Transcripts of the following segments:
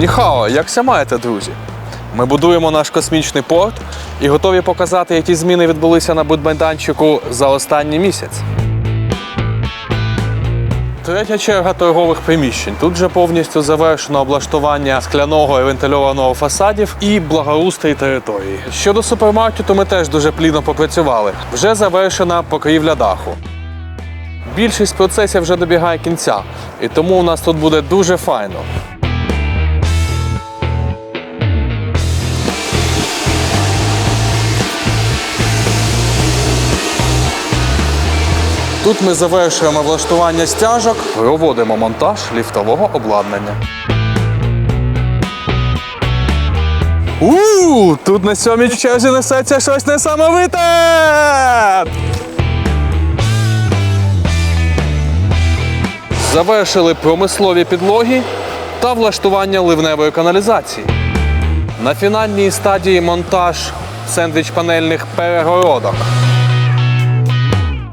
Ніхао, якся маєте, друзі? Ми будуємо наш космічний порт і готові показати, які зміни відбулися на будмайданчику за останній місяць. Третя черга торгових приміщень. Тут вже повністю завершено облаштування скляного і вентильованого фасадів і благоустрій території. Щодо супермаркету, ми теж дуже плідно попрацювали. Вже завершена покрівля даху. Більшість процесів вже добігає кінця, і тому у нас тут буде дуже файно. Тут ми завершуємо влаштування стяжок, проводимо монтаж ліфтового обладнання. У, тут на сьомій черзі несеться щось несамовите! Завершили промислові підлоги та влаштування ливневої каналізації. На фінальній стадії монтаж сендвіч-панельних перегородок.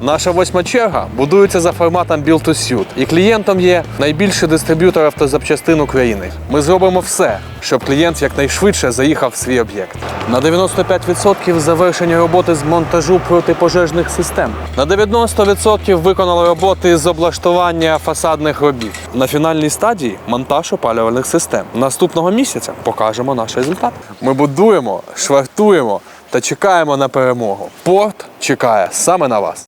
Наша восьма черга будується за форматом Build to Suit. І клієнтом є найбільший дистриб'ютор автозапчастин України. Ми зробимо все, щоб клієнт якнайшвидше заїхав в свій об'єкт. На 95% завершення роботи з монтажу протипожежних систем. На 90% виконали роботи з облаштування фасадних робіт. На фінальній стадії монтаж опалювальних систем. Наступного місяця покажемо наш результат. Ми будуємо, швартуємо та чекаємо на перемогу. Порт чекає саме на вас.